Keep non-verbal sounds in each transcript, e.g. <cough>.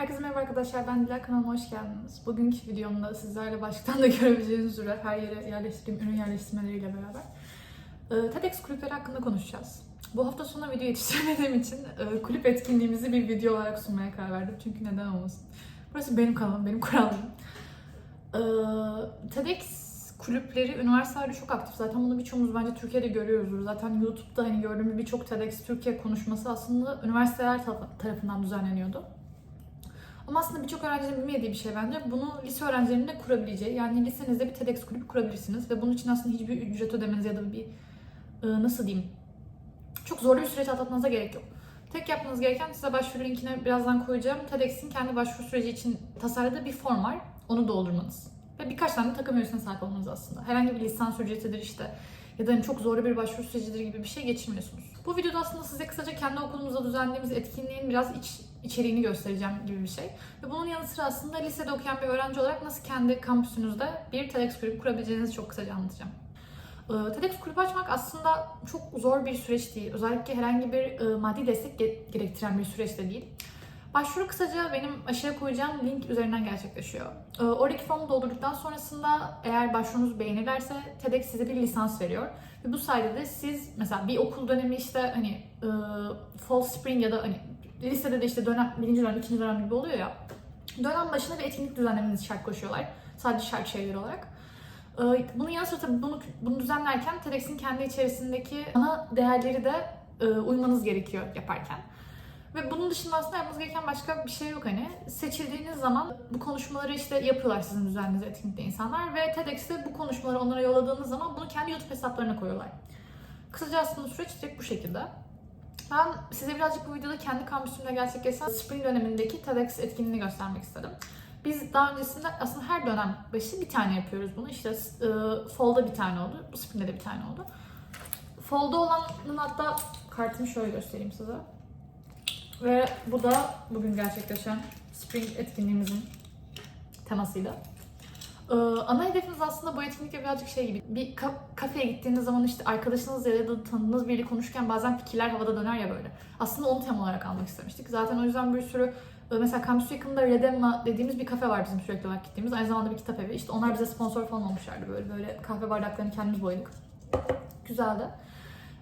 Herkese merhaba arkadaşlar, ben Dilek kanalıma hoş geldiniz. Bugünkü videomda sizlerle başlıktan da <laughs> görebileceğiniz üzere her yere yerleştirdiğim ürün yerleştirmeleriyle beraber e, TEDx kulüpleri hakkında konuşacağız. Bu hafta sonu video yetiştiremediğim için e, kulüp etkinliğimizi bir video olarak sunmaya karar verdim. Çünkü neden olmasın. Burası benim kanalım, benim kuralım. E, TEDx kulüpleri üniversitelerde çok aktif. Zaten bunu birçoğumuz bence Türkiye'de görüyoruzdur. Zaten YouTube'da hani gördüğümüz birçok TEDx Türkiye konuşması aslında üniversiteler taraf- tarafından düzenleniyordu. Ama aslında birçok öğrencinin bilmediği bir şey bence. Bunu lise öğrencilerinin de kurabileceği. Yani lisenizde bir TEDx kulübü kurabilirsiniz. Ve bunun için aslında hiçbir ücret ödemeniz ya da bir e, nasıl diyeyim çok zorlu bir süreç atlatmanıza gerek yok. Tek yapmanız gereken size başvuru linkine birazdan koyacağım. TEDx'in kendi başvuru süreci için tasarladığı bir form var. Onu doldurmanız. Ve birkaç tane takım üyesine sahip olmanız aslında. Herhangi bir lisans ücretidir işte ya da hani çok zorlu bir başvuru sürecidir gibi bir şey geçirmiyorsunuz. Bu videoda aslında size kısaca kendi okulumuzda düzenlediğimiz etkinliğin biraz iç içeriğini göstereceğim gibi bir şey. Ve bunun yanı sıra aslında lisede okuyan bir öğrenci olarak nasıl kendi kampüsünüzde bir TEDx kulübü kurabileceğinizi çok kısaca anlatacağım. Ee, TEDx kulübü açmak aslında çok zor bir süreç değil. Özellikle herhangi bir e, maddi destek ge- gerektiren bir süreç de değil. Başvuru kısaca benim aşağıya koyacağım link üzerinden gerçekleşiyor. Ee, Oradaki formu doldurduktan sonrasında eğer başvurunuz beğenirlerse TEDx size bir lisans veriyor. Ve bu sayede de siz mesela bir okul dönemi işte hani e, fall spring ya da hani lisede de işte dönem, birinci dönem, ikinci dönem gibi oluyor ya. Dönem başına bir etkinlik düzenlemenizi şart koşuyorlar. Sadece şart şeyler olarak. Ee, Bunun yanı sıra tabii bunu, bunu düzenlerken TEDx'in kendi içerisindeki ana değerleri de e, uymanız gerekiyor yaparken. Ve bunun dışında aslında yapmanız gereken başka bir şey yok hani. Seçildiğiniz zaman bu konuşmaları işte yapıyorlar sizin düzenlediğiniz etkinlikte insanlar ve TEDx'te bu konuşmaları onlara yolladığınız zaman bunu kendi YouTube hesaplarına koyuyorlar. Kısaca aslında süreç direkt bu şekilde. Ben size birazcık bu videoda kendi kampüsümde gerçekleşen Spring dönemindeki TEDx etkinliğini göstermek istedim. Biz daha öncesinde aslında her dönem başı bir tane yapıyoruz bunu. İşte e, Fall'da bir tane oldu, Spring'de de bir tane oldu. Fall'da olanın hatta kartını şöyle göstereyim size. Ve bu da bugün gerçekleşen Spring etkinliğimizin temasıyla. Ee, ana hedefimiz aslında bu etkinlikle birazcık şey gibi. Bir ka- kafeye gittiğiniz zaman işte arkadaşınız ya da tanıdığınız biriyle konuşurken bazen fikirler havada döner ya böyle. Aslında onu tema olarak almak istemiştik. Zaten o yüzden bir sürü e, mesela kampüs yakında Redemma dediğimiz bir kafe var bizim sürekli olarak gittiğimiz. Aynı zamanda bir kitap evi. İşte onlar bize sponsor falan olmuşlardı böyle böyle kahve bardaklarını kendimiz boyadık. Güzeldi.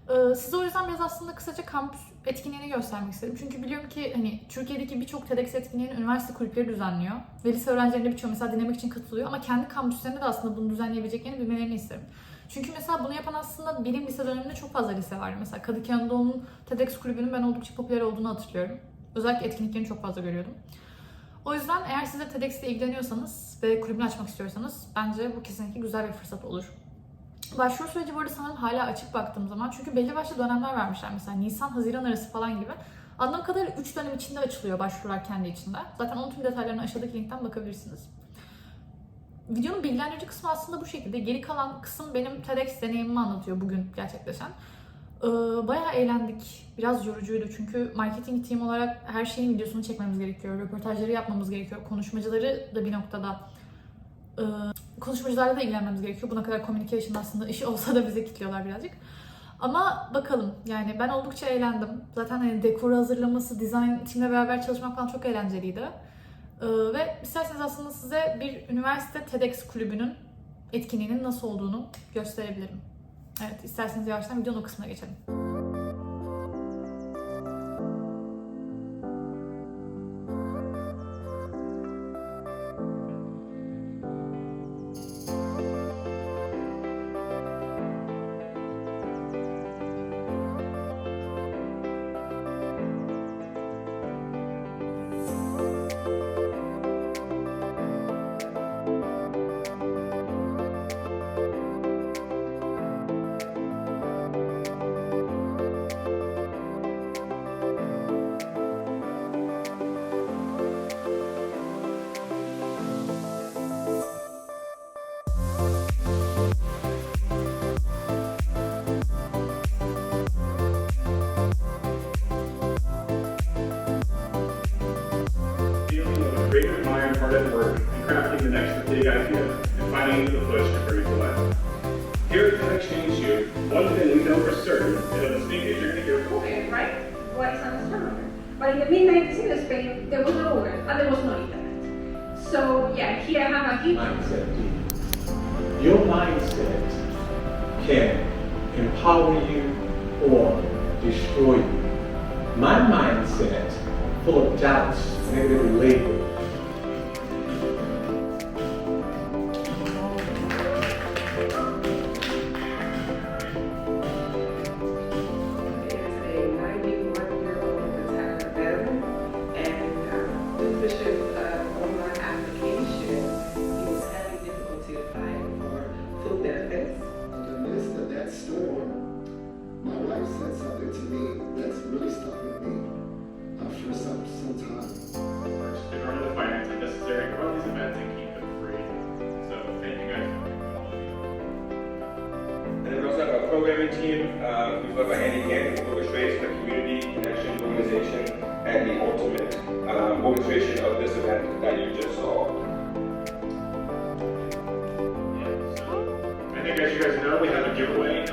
Ee, Size o yüzden biraz aslında kısaca kampüs etkinliğini göstermek istedim. Çünkü biliyorum ki hani Türkiye'deki birçok TEDx etkinliğini üniversite kulüpleri düzenliyor. Ve lise öğrencilerinde birçoğu mesela dinlemek için katılıyor. Ama kendi kampüslerinde de aslında bunu düzenleyebileceklerini bilmelerini isterim. Çünkü mesela bunu yapan aslında benim lise döneminde çok fazla lise var. Mesela Kadıköy Anadolu'nun TEDx kulübünün ben oldukça popüler olduğunu hatırlıyorum. Özellikle etkinliklerini çok fazla görüyordum. O yüzden eğer siz de TEDx ile ilgileniyorsanız ve kulübünü açmak istiyorsanız bence bu kesinlikle güzel bir fırsat olur. Başvuru süreci bu arada sanırım hala açık baktığım zaman. Çünkü belli başlı dönemler vermişler. Mesela Nisan-Haziran arası falan gibi. Anladığım kadarıyla 3 dönem içinde açılıyor başvurular kendi içinde. Zaten onun tüm detaylarına aşağıdaki linkten bakabilirsiniz. Videonun bilgilendirici kısmı aslında bu şekilde. Geri kalan kısım benim TEDx deneyimimi anlatıyor bugün gerçekleşen. Ee, bayağı eğlendik. Biraz yorucuydu çünkü marketing team olarak her şeyin videosunu çekmemiz gerekiyor. Röportajları yapmamız gerekiyor. Konuşmacıları da bir noktada e, konuşmacılarla da ilgilenmemiz gerekiyor. Buna kadar communication aslında işi <laughs> olsa da bize kilitliyorlar birazcık. Ama bakalım yani ben oldukça eğlendim. Zaten hani dekoru hazırlaması, dizayn timle beraber çalışmak falan çok eğlenceliydi. Ee, ve isterseniz aslında size bir üniversite TEDx kulübünün etkinliğinin nasıl olduğunu gösterebilirim. Evet isterseniz yavaştan videonun o kısmına geçelim. Work in crafting the next big idea and finding the push to bring it to life. Here at TEDx Change You, one thing we know for certain is that the speakers you're going to hear from Okay, right? What sounds familiar? But in the mid 90s in Spain, there was no Uber and there was no internet. So yeah, here I have a huge mindset. Your mindset can empower you or destroy you. My mindset, full of doubts, negative labels, team, uh, who's led by Andy Gann, who orchestrates the community connection organization and the ultimate um, orchestration of this event that you just saw. Yeah, so I think as you guys know, we have a giveaway